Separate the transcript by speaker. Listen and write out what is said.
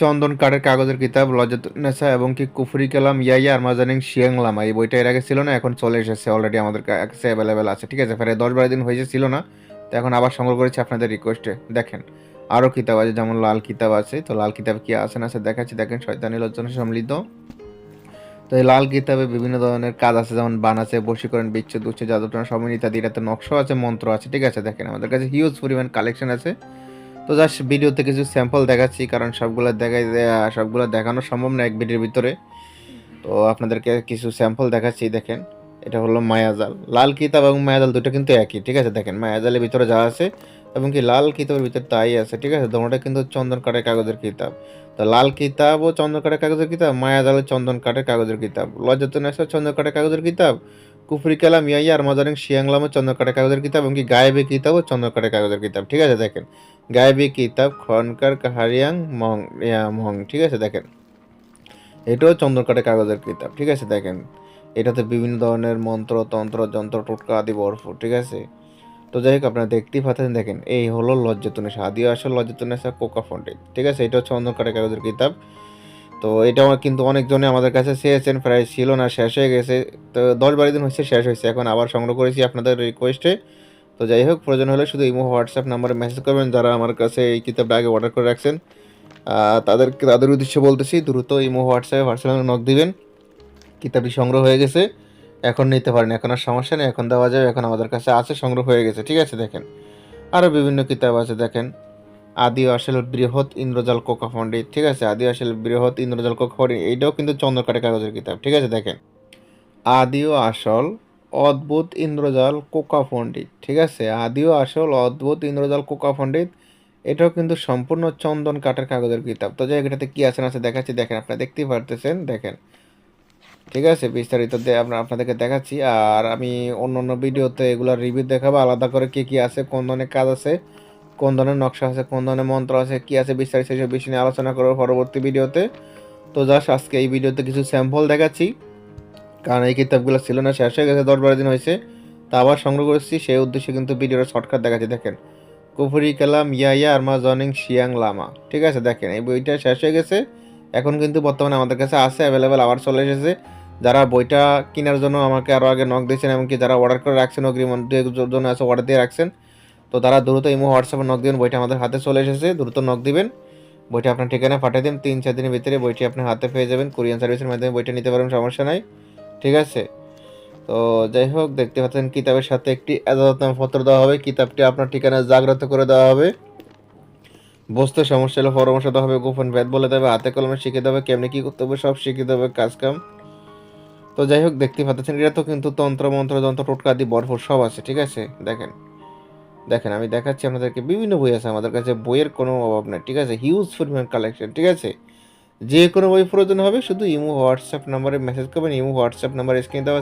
Speaker 1: চন্দন কাঠের কাগজের কিতাব লজ্জাতুন্নেসা এবং কি কুফরি কালাম, ইয়াইয়া আর মাজানিং শিয়াং লামা। এই বইটা এর আগে ছিল না, এখন চলে এসেছে অলরেডি আমাদের কাছে অ্যাভেলেবেল আছে। ঠিক আছে, প্রায় দশ বারো দিন হয়েছে, ছিল না। তো এখন আবার সংগ্রহ করেছি আপনাদের রিকোয়েস্টে দেখেন আরও কিতাব আছে, যেমন লাল কিতাব আছে। তো লাল কিতাব কি আছে না আছে দেখাচ্ছি। দেখেন, শয়তানি লজ্জনা সম্মিলিত। তো এই লাল কিতাবে বিভিন্ন ধরনের কাজ আছে, যেমন বান আছে, বশীকরণ, বিচ্ছেদ উচ্চ জাদুটনা সময় ইত্যাদি। এটাতে নকশা আছে, মন্ত্র আছে। ঠিক আছে, দেখেন, আমাদের কাছে হিউজ পরিমাণ কালেকশন আছে। তো জাস্ট ভিডিওতে কিছু স্যাম্পল দেখাচ্ছি, কারণ সবগুলো দেখাই সবগুলো দেখানো সম্ভব না এক ভিডিওর ভিতরে। তো আপনাদেরকে কিছু স্যাম্পল দেখাচ্ছি, দেখেন। এটা হলো মায়াজাল। লাল কিতাব এবং মায়াজাল দুটো কিন্তু একই, ঠিক আছে? দেখেন, মায়াজালের ভিতরে যা আছে, এবং কি লাল কিতাবের ভিতরে তাই আছে, ঠিক আছে? দুটোটা কিন্তু চন্দন কাঠের কাগজের কিতাব। তো লাল কিতাব ও চন্দন কাঠের কাগজের কিতাব মায়াজালের চন্দন কাঠের কাগজের কিতাব। লজ্জাতুন্নেসা চন্দন কাঠের কাগজের কিতাব কুফরি কালাম ইয়াইয়া আর মাদারিং শিয়াংলাম ও চন্দন কাঠের কাগজের কিতাব এবং কি গায়েবী কিতাব ও চন্দন কাঠের কাগজের কিতাব। ঠিক আছে, দেখেন। গায়েবী কিতাব, খনকার কাহারিয়াং মং মং ঠিক আছে, দেখেন। এটাও চন্দ্রকাটা কাগজের কিতাব। ঠিক আছে, দেখেন। এটাতে বিভিন্ন ধরনের মন্ত্র, তন্ত্র, যন্ত্র, টোটকা আদি ভরপুর। ঠিক আছে? তো যাই হোক, আপনারা দেখতেই পাচ্ছেন, দেখেন, এই হলো লজ্জাতুনেশা আদি আসল লজ্জাতুনেশা কোকা ফন্টে ঠিক আছে এটা হচ্ছে চন্দ্রকাটে কাগজের কিতাব। তো এটাও কিন্তু অনেকজনে আমাদের কাছে চেয়েছেন প্রায় ছিল না শেষ হয়ে গেছে। তো দশ বারো দিন হচ্ছে শেষ হয়েছে এখন আবার সংগ্রহ করেছি আপনাদের রিকোয়েস্টে তো যাই হোক প্রয়োজন হলে শুধু ইমো হোয়াটসঅ্যাপ নাম্বারে মেসেজ করবেন যারা আমার কাছে এই কিতাবটা আগে অর্ডার করে রাখছেন। আহ, তাদেরকে তাদের উদ্দেশ্যে বলতেছি দ্রুত ইমো হোয়াটসঅ্যাপে হোয়াটসঅ্যাপে নক দিবেন। কিতাবটি সংগ্রহ হয়ে গেছে এখন নিতে পারেন এখন আর সমস্যা নেই এখন দেওয়া যাবে এখন আমাদের কাছে আছে সংগ্রহ হয়ে গেছে ঠিক আছে দেখেন। আরও বিভিন্ন কিতাব আছে দেখেন। আদি আসল বৃহৎ ইন্দ্রজাল কোকা পণ্ডিত ঠিক আছে? আদি আসল বৃহৎ ইন্দ্রজাল কোকা পণ্ডিত এইটাও কিন্তু চন্দ্রকাটে কাগজের কিতাব, ঠিক আছে? দেখেন। আদি ও আসল অদ্ভুত ইন্দ্রজাল কোকা পণ্ডিত ঠিক আছে? আদি ও আসল অদ্ভুত ইন্দ্রজাল কোকা পণ্ডিত এটাও কিন্তু সম্পূর্ণ চন্দন কাঠের কাগজের কিতাব। তো যাই এটাতে কি আছে না আছে দেখাচ্ছি, দেখেন, আপনারা দেখতেই পারতেছেন, দেখেন। ঠিক আছে? বিস্তারিত আমরা আপনাদেরকে দেখাচ্ছি, আর আমি অন্য অন্য ভিডিওতে এগুলোর রিভিউ দেখাবো, আলাদা করে কি কি আছে, কোন ধরনের কাজ আছে কোন ধরনের নকশা আছে, কোন ধরনের মন্ত্র আছে, কি আছে বিস্তারিত সেসব বিষয় নিয়ে আলোচনা করব পরবর্তী ভিডিওতে। তো জাস্ট আজকে এই ভিডিওতে কিছু স্যাম্পল দেখাচ্ছি। কারণ এই কিতাবগুলো ছিল না, শেষ হয়ে গেছে, দশ বারো দিন হয়েছে। তা আবার সংগ্রহ করেছি, সেই উদ্দেশ্যে কিন্তু ভিডিওটা শর্টকাট দেখাচ্ছি, দেখেন। কুফুরি কালাম ইয়াইয়া আরমা জনিং শিয়াং লামা, ঠিক আছে? দেখেন, এই বইটা শেষ হয়ে গেছে। এখন কিন্তু বর্তমানে আমাদের কাছে আছে অ্যাভেলেবেল আবার চলে এসেছে। যারা বইটা কেনার জন্য আমাকে আরও আগে নক দিয়েছেন, এমনকি যারা অর্ডার করে রাখছেন, অগ্রিম জন্য আছে অর্ডার দিয়ে রাখছেন তো তারা দ্রুত ইমো হোয়াটসঅ্যাপে নক দিবেন, বইটা আমাদের হাতে চলে এসেছে, দ্রুত নক দিবেন। বইটা আপনার ঠিকানা পাঠিয়ে দিন, তিন, চার দিনের ভিতরে বইটি আপনি হাতে পেয়ে যাবেন কোরিয়ান সার্ভিসের মাধ্যমে বইটা নিতে পারবেন, সমস্যা নাই, ঠিক আছে? তো যাই হোক, দেখতে পাচ্ছেন কিতাবের সাথে একটি পত্র দেওয়া হবে, কিতাবটি আপনার ঠিকানা জাগ্রত করে দেওয়া হবে। বসতে সমস্যা হলে পরামর্শ দেওয়া হবে, গোপন ভেদ বলে দেবে, হাতে কলমে শিখে দেবে, কেমনি কী করতে হবে, সব শিখে দেবে কাজ কাম তো যাই হোক, দেখতে পাচ্ছেন এটা তো কিন্তু তন্ত্র, মন্ত্র, যন্ত্র, টোটকা আদি ভরপুর সব আছে, ঠিক আছে? দেখেন। দেখেন, আমি দেখাচ্ছি আপনাদেরকে, বিভিন্ন বই আছে, আমাদের কাছে বইয়ের কোনো অভাব নেই, ঠিক আছে? হিউজ পরিমাণ কালেকশন ঠিক আছে? যে কোনো বই প্রয়োজন হবে, শুধু ইমো হোয়াটসঅ্যাপ নাম্বারে মেসেজ করবেন, ইমো হোয়াটসঅ্যাপ নাম্বার স্ক্রিন দেওয়া